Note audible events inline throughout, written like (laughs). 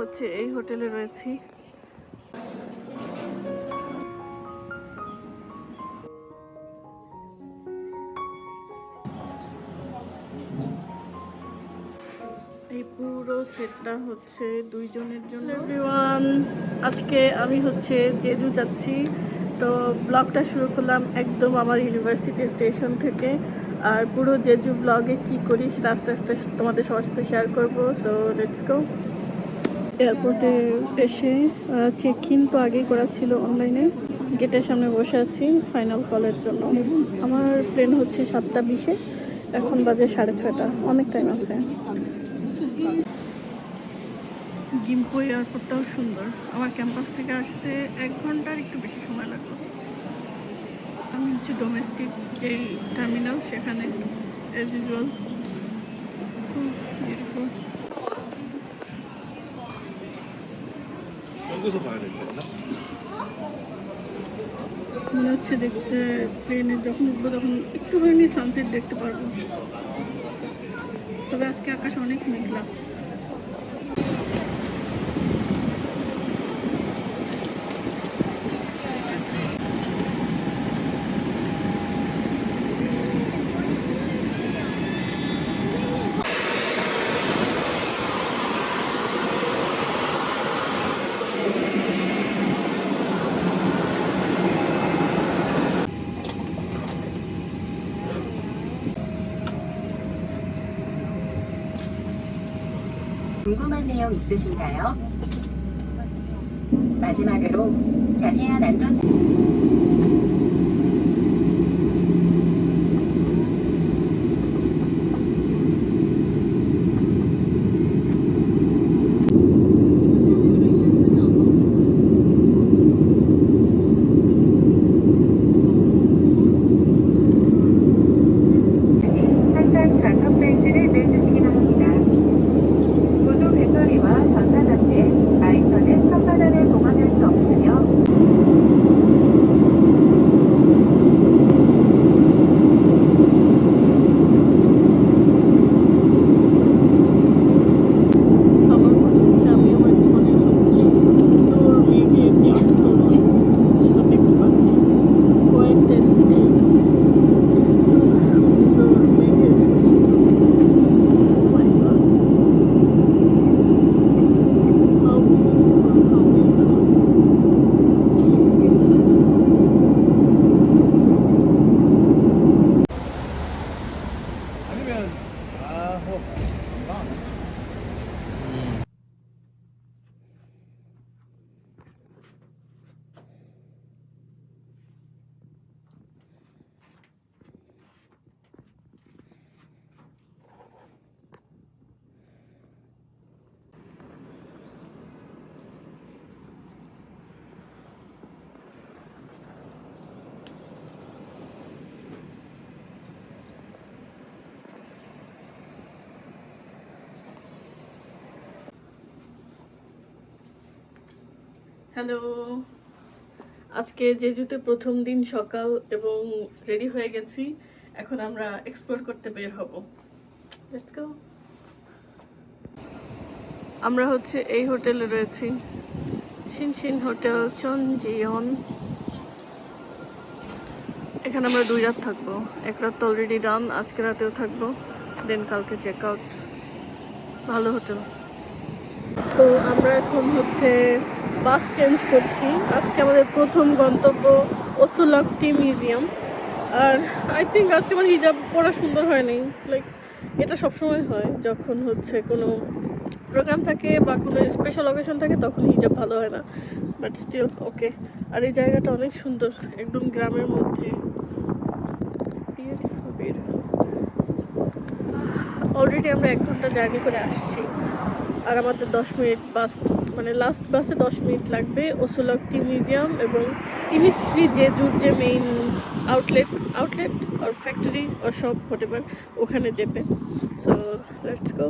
হচ্ছে, এই হোটেলে রয়েছি। পুরো সেটটা হচ্ছে দুইজনের জন্য। এভরিওয়ান আজকে আমি হচ্ছে জেজু যাচ্ছি। তো ব্লগটা শুরু করলাম একদম আমার ইউনিভার্সিটি স্টেশন থেকে। আর পুরো জেজু ব্লগে কি করি সেটা আস্তে আস্তে তোমাদের সবার সাথে শেয়ার করব। তো লেটস গো এয়ারপোর্টে এসে চেক ইন তো আগেই করা ছিল অনলাইনে গেটের সামনে বসে আছি ফাইনাল কলের জন্য। আমার প্লেন হচ্ছে সাতটা বিশে, এখন বাজে সাড়ে ছয়টা। অনেক টাইম আছে। গিম্পো এয়ারপোর্টটাও সুন্দর। আমার ক্যাম্পাস থেকে আসতে এক ঘণ্টার একটু বেশি সময় লাগল। আমি হচ্ছে ডোমেস্টিক যেই টার্মিনাল সেখানে এজ ইউজুয়াল কিছু পাওয়া যায় মনে হচ্ছে দেখতে প্লেনে যখন উঠবো তখন একটু হয়নি সানসেট দেখতে পারব। তবে আজকে আকাশ অনেক মেঘলা। 궁금한 내용 있으신가요? 마지막으로 자세한 안전 হ্যালো। আজকে জেজুতে প্রথম দিন সকাল এবং রেডি হয়ে গেছি। এখন আমরা এক্সপ্লোর করতে বের হব। আমরা হচ্ছে এই হোটেলে রয়েছি। Shinshin hotel, Cheonjiyeon. এখানে আমরা দুই রাত থাকব। এক রাত তো অলরেডি ডান আজকে রাতেও থাকব। দেন কালকে চেক আউট ভালো হোটেল। সো আমরা এখন হচ্ছে বাস চেঞ্জ করছি। আজকে আমাদের প্রথম গন্তব্য ওসুলাকটি মিউজিয়াম। আর আই থিঙ্ক আজকে আমার হিজাব পরা সুন্দর হয়নি লাইক এটা সবসময় হয়। যখন হচ্ছে কোনো প্রোগ্রাম থাকে বা কোনো স্পেশাল অকেশন থাকে, তখন হিজাব ভালো হয় না। বাট স্টিল ওকে আর এই জায়গাটা অনেক সুন্দর। একদম গ্রামের মধ্যে। অলরেডি আমরা এক ঘণ্টা জার্নি করে আসছি। আর আমাদের দশ মিনিট বাস মানে লাস্ট বাসে দশ মিনিট লাগবে। ওসোলকটি মিউজিয়াম এবং ইনিস্ট্রি জেজুর যে মেইন আউটলেট আউটলেট আর ফ্যাক্টরি আর সব হোটেল ওখানে যেতে। So let's go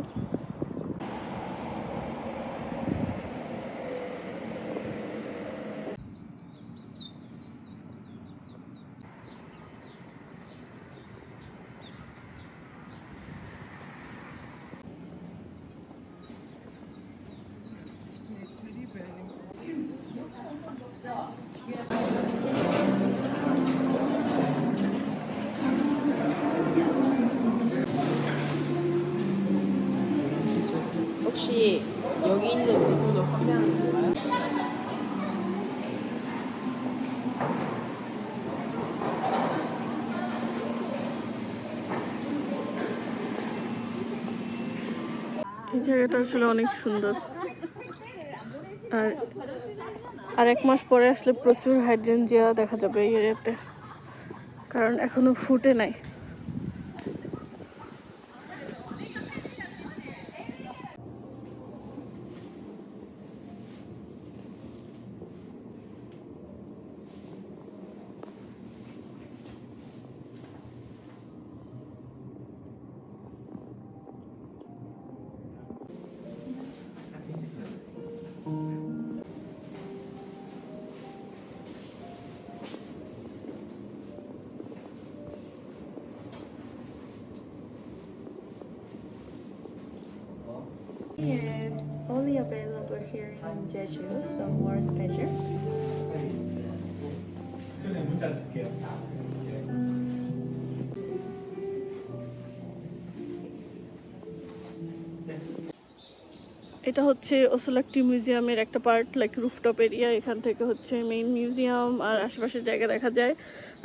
혹시 여기 있는 제품도 판매하는 건가요? এই জায়গাটা আসলে অনেক সুন্দর আর আর এক মাস পরে আসলে প্রচুর হাইড্রেনজিয়া দেখা যাবে এই এরিয়াতে কারণ এখনো ফুটে নাই Only available here in Jeju, so more special. এটা হচ্ছে ওসলাকটি মিউজিয়ামের একটা পার্ট লাইক রুফটপ এরিয়া এখান থেকে হচ্ছে মেইন মিউজিয়াম আর আশেপাশের জায়গা দেখা যায়।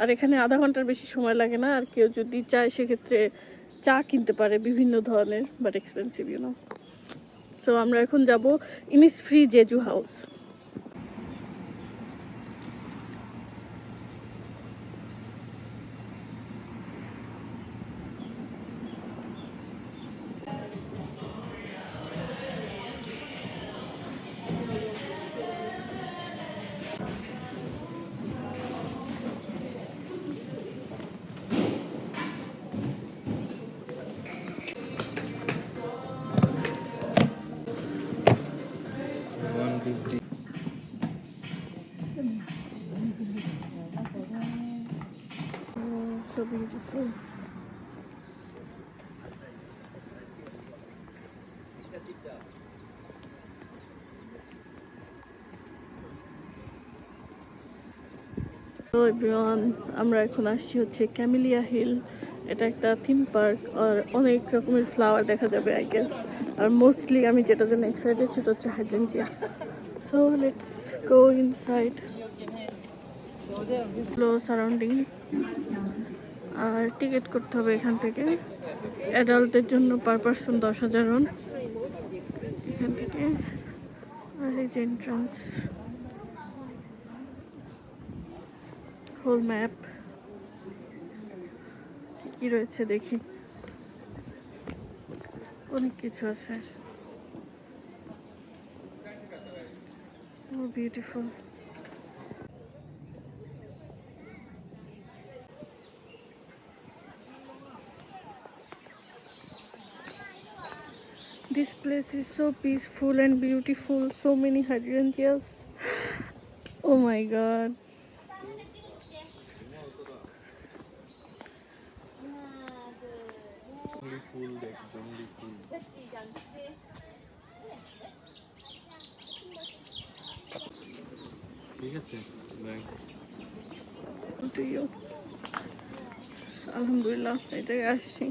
আর এখানে আধা ঘণ্টার বেশি সময় লাগে না আর কেউ যদি চায় সেক্ষেত্রে চা কিনতে পারে বিভিন্ন ধরনের but expensive you know so আমরা এখন যাব Innisfree Jeju house. So beautiful. তো এভরিওয়ান আমরা এখন আসছি হচ্ছে ক্যামিলিয়া হিল এটা একটা থিম পার্ক আর অনেক রকমের ফ্লাওয়ার দেখা যাবে আই গেস আর মোস্টলি আমি যেটা জন্য এক্সাইটেড সেটা হচ্ছে hydrangea so let's go inside surrounding R ticket করতে হবে এখান থেকে। অ্যাডাল্টের জন্য পার পার্সন দশ হাজার হন এখান থেকে। আর এই যে এন্ট্রান্স হোল ম্যাপ কি রয়েছে দেখি। অনেক কিছু আছে। Beautiful This place is so peaceful and beautiful. So many hydrangeas. Oh my god. জঙ্গলি ফুল দেখ জঙ্গলি ফুল ঠিক আছে দেখ To you. আলহামদুলিল্লাহ এই জায়গায় আসছি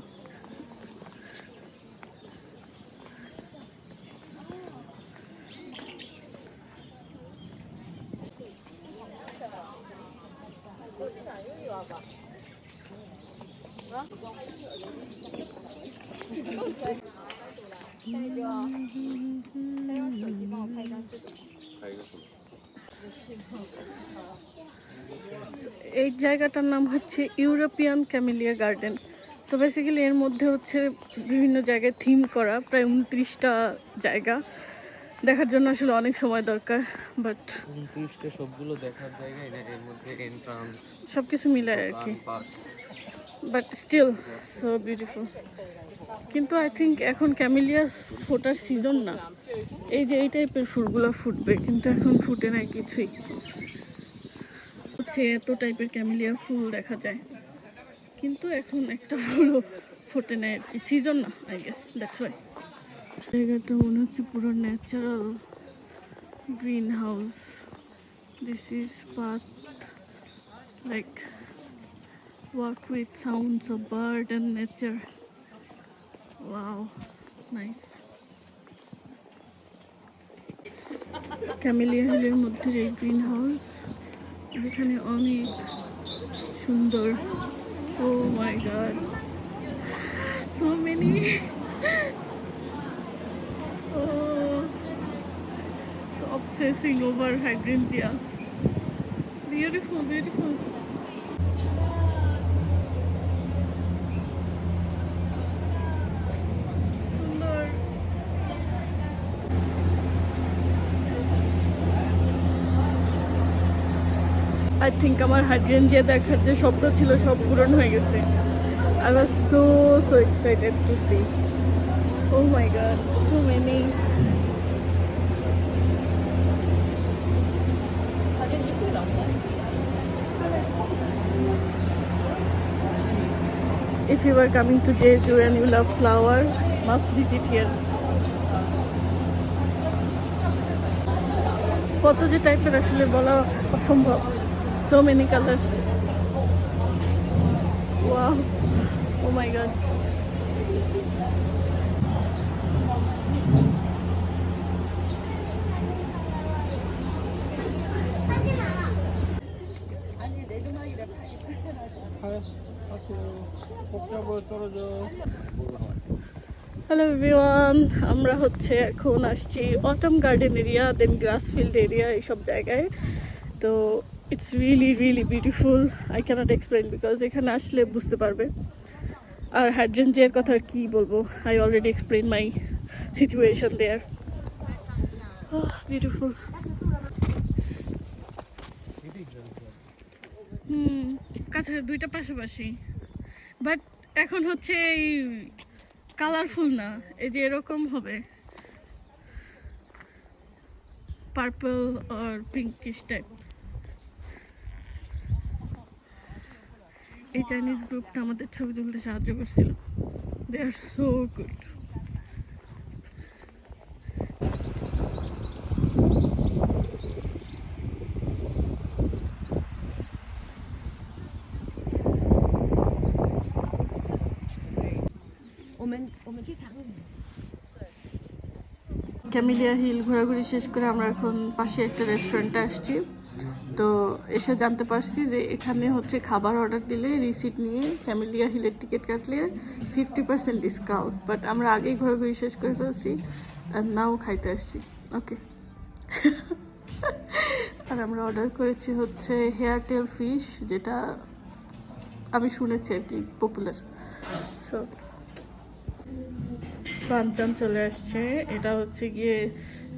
এই জায়গাটার নাম হচ্ছে European camellia garden. So basically এর মধ্যে হচ্ছে বিভিন্ন জায়গায় থিম করা, প্রায় উনত্রিশটা জায়গা। দেখার জন্য আসলে অনেক সময় দরকার বাট উনত্রিশটা সবগুলো দেখার জায়গায় না এর মধ্যে এন্ট্রান্স সব কিছু মিলে আর কি। বাট স্টিল সো বিউটিফুল কিন্তু আই থিঙ্ক এখন ক্যামিলিয়া ফোটার সিজন না। এই যে এই টাইপের ফুলগুলো ফুটবে কিন্তু এখন ফুটে নাই কিছুই। হচ্ছে এত টাইপের ক্যামিলিয়া ফুল দেখা যায়। কিন্তু এখন একটা ফুলও ফোটে নাই আর কি। সিজন না আই গেস দ্যাটস ওয়াই জায়গাটা মনে হচ্ছে পুরো natural green house This is path like walk with sounds of bird and nature. Wow, nice. Camellia হিলের মধ্যে এই গ্রিন হাউস যেখানে অনেক সুন্দর ও my God so many obsessing over hydrangeas beautiful beautiful. I think আমার হাইড্রেঞ্জিয়া দেখার যে স্বপ্ন ছিল সব পূরণ হয়ে গেছে। I was so so excited to see oh my god too many If you are coming to Jeju and you love flower, must visit here. কত যে টাইপের আসলে বলা অসম্ভব so many colours wow oh my god hello everyone আমরা হচ্ছে এখন আসছি autumn garden area then grass field area এইসব জায়গায়। তো it's really really beautiful I can't explain because এখানে আসলে বুঝতে পারবে। আর হাইড্রেঞ্জিয়ার কথা কি বলব? I already explain my situation there beautiful hmm কাছে দুইটা পাশাপাশি। বাট এখন হচ্ছে এই কালারফুল না, এই যে এরকম হবে। পার্পল আর পিঙ্কিশ টাইপ এই চাইনিজ গ্রুপটা আমাদের ছবি তুলতে সাহায্য করছিল। They are so good camellia hill ঘোরাঘুরি শেষ করে আমরা এখন পাশে একটা রেস্টুরেন্টে আসছি। তো এসে জানতে পারছি যে এখানে হচ্ছে খাবার অর্ডার দিলে রিসিট নিয়ে ক্যামিলিয়া হিলের টিকিট কাটলে ফিফটি পার্সেন্ট ডিসকাউন্ট বাট আমরা আগেই ঘোরাঘুরি শেষ করে ফেলছি আর নাও খাইতে আসছি। ওকে (laughs) আর আমরা অর্ডার করেছি হচ্ছে হেয়ারটেল ফিশ যেটা আমি শুনেছি আর কি পপুলার সো বানচান চলে আসছে। এটা হচ্ছে গিয়ে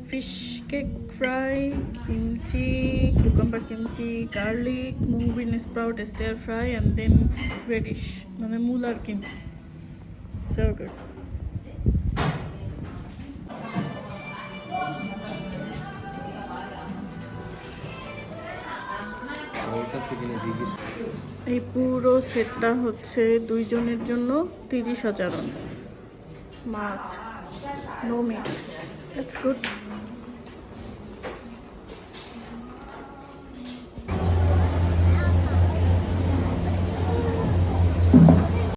fish cake fry, kimchi cucumber kimchi garlic mung bean sprout stir fry and then radish মানে মূলার কিমচি। সো গুড এই পুরো সেটটা হচ্ছে দুইজনের জন্য তিরিশ হাজার মাছ নো মিট ইটস গুড